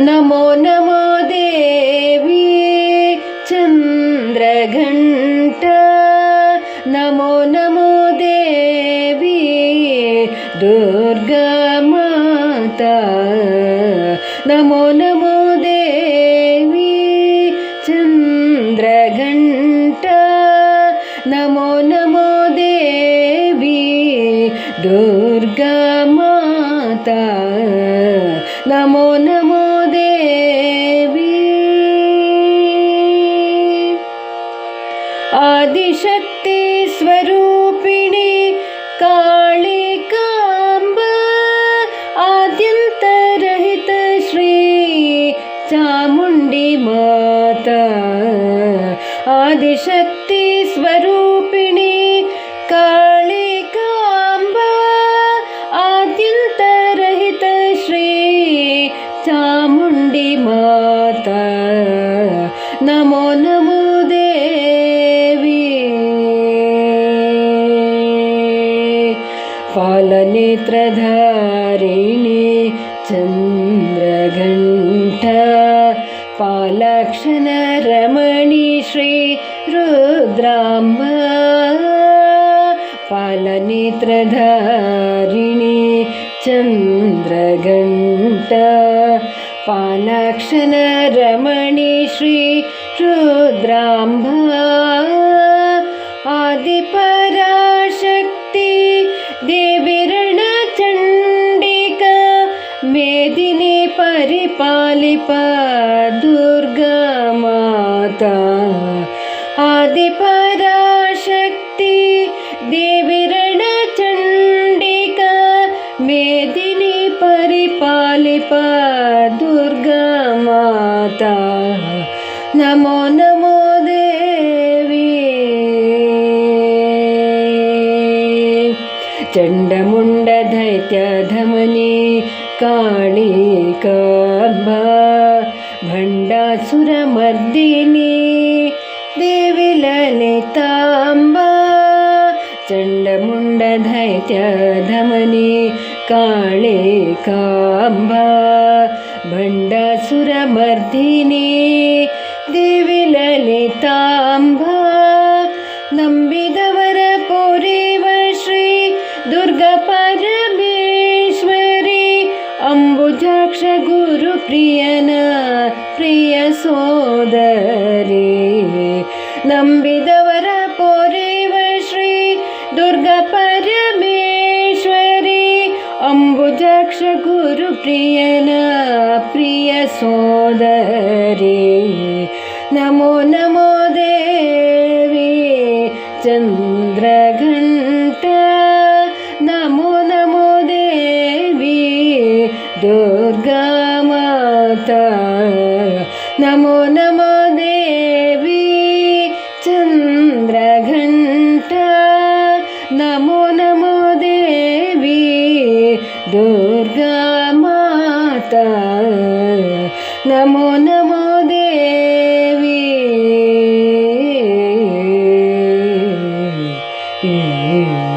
Namo Namo Devi Chandraghanta. Namo Namo Devi Durga Mata. Namo Namo Devi Chandraghanta. Namo Namo Devi Durga Mata. Namo Namo Adishakti स्वरूपिणि काళिकाम्ब आद्यन्तरहित Shri Chamundi Mata. Adishakti स्वरूपिणि काళिकाम्ब आद्यन्तरहित Shri Chamundi Mata. NaMo पालनेत्रधारिणि Chandraghanta पालक्षणरमणि Shri रुद्राम्ब पालनेत्रधारिणि Chandraghanta पालाक्षणरमणि Shri रुद्राम्ब Adi Parashakti देविरणचण्डिका Medini परिपालिप Durga Mata. Adi Parashakti देविरणचण्डिका Medini परिपालिप चण्डमुण्डदैत्यधमनी काळिकाम्ब भण्डासुरमर्दिनी Devi ललिताम्ब चण्डमुण्डदैत्यधमनी काळिकाम्ब भण्डासुरमर्दिनी Devi ललिताम्ब Parameshwari അംബുജാക്ഷ ഗുരുപ്രിയന Priya സോദരി. നമ്പിതവര പോരേവ Shri Durga Parameshwari അംബുജാക്ഷ ഗുരുപ്രിയന Priya സോദരി. Namo Namo Devi Chandra Mata Namo Namo Devi Chandraghanta Namo Namo Devi Durga Mata Namo Namo Devi mm